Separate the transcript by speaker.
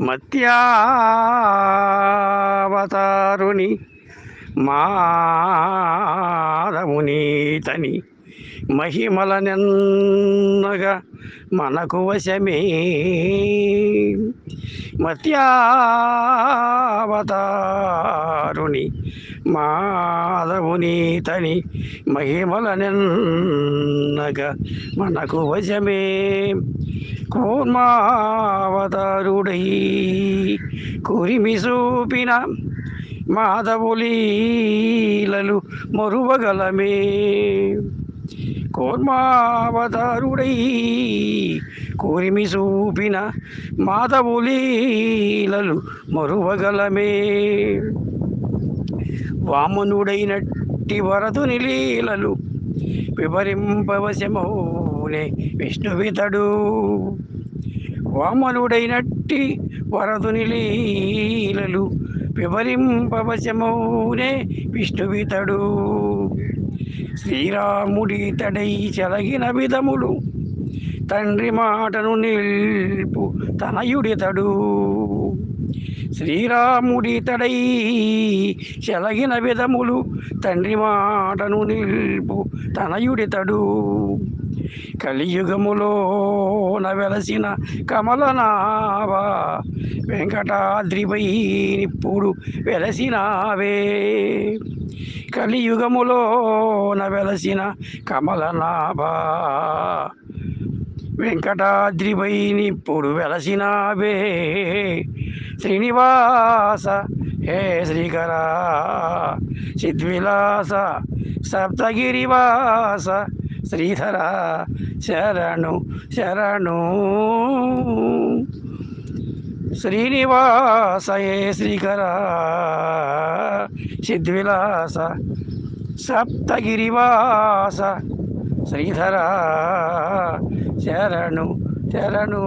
Speaker 1: మత్యావతారుని మాధమునీతని మహిమలనెన్నగా మనకు వశమే. మత్యావతారుని మాధవునీతని మహిమలనెన్నగా మనకు వశమే. కూర్మావ కూర్మావతారుడై కురిమి చూపిన మాధవులీలలు మరువగలమే. కోర్మావతారుడై కూరిమి చూపిన మాధవులీలలు మరువగలమే. వామనుడైనట్టి వరదుని లీలలు వివరింపవశమౌనే విష్ణువితడు. వామనుడైన వరదుని వరదునిలీలలు వివరింపవశమౌనే విష్ణువితడు. శ్రీరాముడితడై చెలగిన విధములు తండ్రి మాటను నిల్పు తనయుడితడు. శ్రీరాముడితడై చెలగిన విధములు తండ్రి మాటను నిల్పు తనయుడితడు. కలియుగములో నవెలసిన కమలనావా వెంకటాద్రిపై ఇప్పుడు వెలసినావే. కలియుగములో వెలసిన కమలనాభా వెంకటాద్రిపై ఇప్పుడు వెలసినావే. శ్రీనివాస హే శ్రీకర సిద్విలాస సప్తగిరివాస ಶ್ರೀಧರ ಶರಣು ಶರಣು. ಶ್ರೀನಿವಾಸ ಏ ಶ್ರೀಕರ ಸಿದ್ವಿಲಾಸ ಸಪ್ತಗಿರಿವಾಸ. ಶ್ರೀಧರ ಶರಣು ಶರಣು.